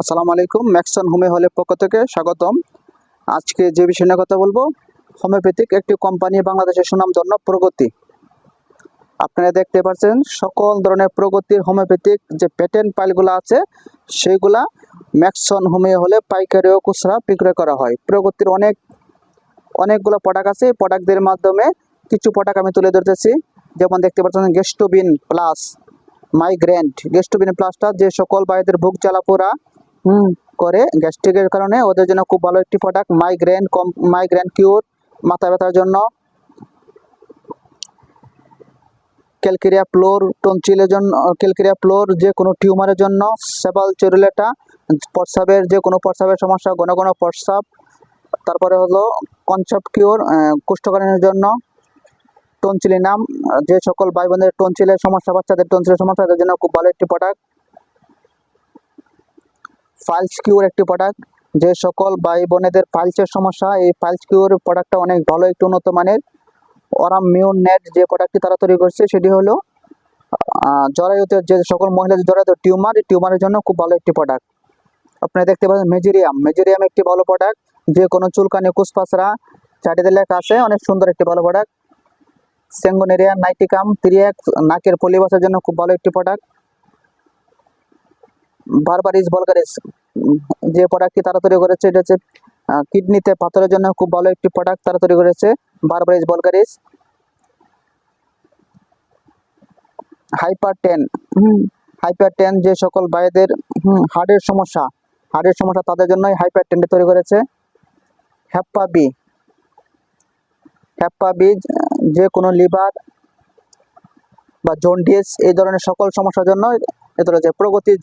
আসসালামু আলাইকুম, ম্যাক্সন হোমে হলের পক্ষ থেকে স্বাগতম। আজকে যে বিষয় নিয়ে কথা বলব, হোমিওপ্যাথিক একটি কোম্পানি বাংলাদেশের সুনামধন্য প্রগতি। আপনারা দেখতে পাচ্ছেন, সকল ধরনের প্রগতির হোমিওপ্যাথিক যে প্যাটেন্ট পাইলগুলো আছে, সেইগুলা ম্যাক্সন হোমিও হলে পাইকারি ও খুচরা বিক্রয় করা হয়। প্রগতির অনেক, অনেকগুলো প্রোডাক্ট আছে। এই প্রোডাক্টদের মাধ্যমে কিছু প্রোডাক্ট আমি তুলে ধরতেছি। যেমন দেখতে পাচ্ছেন গেস্টোবিন প্লাস মাইগ্রেন্ট গেস্টোবিন প্লাসটা যে সকল ভাইদের বুক জ্বালাপোড়া হুম, করে গ্যাস্ট্রিকের কারণে ওদের জন্য খুব ভালো একটি প্রোডাক্ট মাইগ্রেন কম মাইগ্রেন কিউর মাথা ব্যথার জন্য। ক্যালকেরিয়া ফ্লোর টনচিলের জন্য ক্যালকেরিয়া ফ্লোর যে কোনো টিউমারের জন্য সেবাল চরুলেটা প্রস্রাবের যে কোনো প্রস্রাবের সমস্যা, ঘন ঘন প্রস্রাব। তারপরে হলো কনসেপ্ট কিওর কোষ্ঠকাঠিন্যের জন্য টনচিলি নাম যে সকল ভাই বোনদের টনচিলের সমস্যা, বাচ্চাদের টনচিলের সমস্যা, তাদের জন্য খুব ভালো একটি প্রোডাক্ট ফাইলস কিউর একটি প্রোডাক্ট যে সকল ভাই বোনেদের ফাইলসের সমস্যা, এই ফাইলস কিউর প্রোডাক্টটা অনেক ভালো, একটু উন্নত মানের। ওরাম মিউন নেট যে প্রোডাক্টটি তারা তৈরি করছে, সেটি হলো জরায়ুতে যে সকল মহিলাদের জরায়ুতে টিউমার, এই টিউমারের জন্য খুব ভালো একটি প্রোডাক্ট আপনারা দেখতে পাচ্ছেন মেজেরিয়াম। মেজেরিয়াম একটি ভালো প্রোডাক্ট যে কোনো চুলকানি, কুসপাসরা চাটিতে লেখা আছে, অনেক সুন্দর একটি ভালো প্রোডাক্ট সেঙ্গোনেরিয়া, নাইটিকাম থ্রিএক্স নাকের পলিবাসের জন্য খুব ভালো একটি প্রোডাক্ট বারবারিস, বলগারিস যে প্রোডাক্টটি তারা তৈরি করেছে, এটা হচ্ছে কিডনিতে পাথরের জন্য খুব ভালো একটি প্রোডাক্ট তারা তৈরি করেছে berberis vulgaris hyper ten hyper ten যে সকল ভাইদের হার্টের সমস্যা হার্টের সমস্যা তাদের জন্যই হাইপার টেনটি তৈরি করেছে। হ্যাপ্পা বি হ্যাপ্পা বি যে কোনো লিভার বা জন্ডিস এই ধরনের সকল সমস্যার জন্য রয়েছে প্রগতির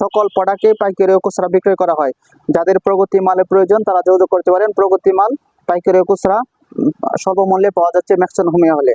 সকল প্রোডাক্টে পাইকারি ও খুচরা বিক্রয় করা হয়। যাদের প্রগতি মালের প্রয়োজন, তারা যোগাযোগ করতে পারেন। প্রগতি মাল পাইকারি ও খুচরা সর্বমূল্যে পাওয়া যাচ্ছে ম্যাক্সন হোমিয়া হলে।